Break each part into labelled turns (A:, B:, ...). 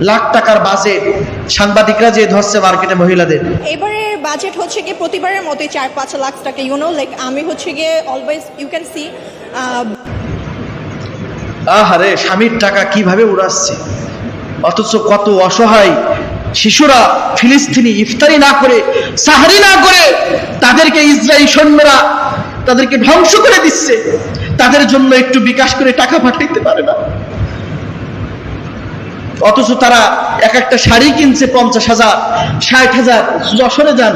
A: লাখ টাকার বাজেট সাংবাদিকরা যে ধরছে মার্কেটে মহিলাদের।
B: এবারে বাজেট হচ্ছে গিয়ে প্রতিবারের মতোই চার পাঁচ লাখ টাকা ইউনো লাইক আমি হচ্ছে গিয়ে অলওয়েজ ইউ ক্যান সি
A: আহারে স্বামীর টাকা কীভাবে উড়াচ্ছে? অথচ কত অসহায় শিশুরা ফিলিস্তিনি ইফতারি না করে সাহারি না করে তাদেরকে ইসরায়েল সৈন্যরা তাদেরকে ধ্বংস করে দিচ্ছে। তাদের জন্য একটু বিকাশ করে টাকা পাঠাইতে পারে না। অথচ তারা এক একটা শাড়ি কিনছে পঞ্চাশ হাজার ষাট হাজার যশোরে যান।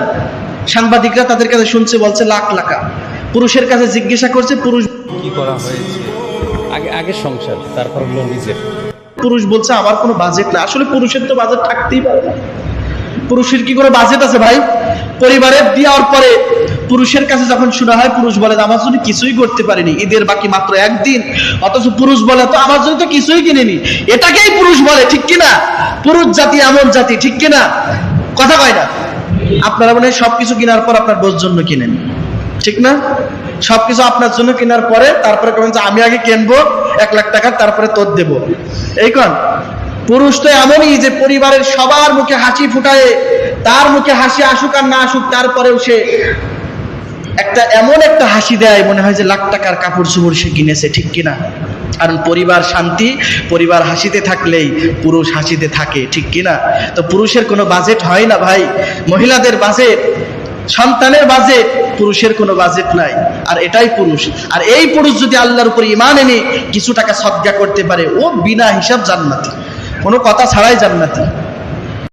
A: সাংবাদিকরা তাদের কাছে শুনছে বলছে লাখ লাখা। পুরুষের কাছে জিজ্ঞাসা করছে পুরুষ
C: কি করা হয়েছে? আগে আগে সংসার তারপর হলো নিজের।
A: পুরুষ বলছে আমার কোনো বাজেট না। আসলে পুরুষের তো বাজেট থাকতেই পারে না। পুরুষের কি কোনো বাজেট আছে ভাই? পরিবারের দেওয়ার পরে পুরুষের কাছে যখন শোনা হয়, পুরুষ বলে, আমার জন্য কিছুই করতে পারিনি, ঈদের বাকি মাত্র একদিন। অথচ পুরুষ বলে, তো আমার জন্য তো কিছুই কিনেনি। এটাকেই পুরুষ বলে, ঠিক কিনা? পুরুষ জাতি, এমন জাতি, ঠিক কিনা? কথা কয় না। আপনারা মনে সবকিছু কেনার পর আপনার বোঝ জন্য কিনেন। ঠিক না? সবকিছু আপনার জন্য কেনার পরে তারপরে কবেন যে, আমি আগে কিনবো, এক লাখ টাকা, তারপরে তোর দেব। এই কন? পুরুষ তো এমনই যে, পরিবারের সবার মুখে হাসি ফুটায়, তার মুখে হাসি আসুক আর না আসুক, তারপরেও সে একটা এমন একটা হাসি দেয়, মনে হয় যে লাখ টাকার কাপড় চোপড় সে কিনেছে, ঠিক কিনা? কারণ পরিবার শান্তি, পরিবার হাসিতে থাকলেই পুরুষ হাসিতে থাকে, ঠিক কিনা? তো পুরুষের কোনো বাজেট হয় না ভাই। মহিলাদের বাজেট সন্তানের বাজেট পুরুষের কোনো বাজেট নাই। আর এটাই পুরুষ। আর এই পুরুষ যদি আল্লাহর উপর ইমান এনে কিছু টাকা সদ্গা করতে পারে, ও বিনা হিসাব জান্নাতি। কোনো কথা ছাড়াই জান্নাতি।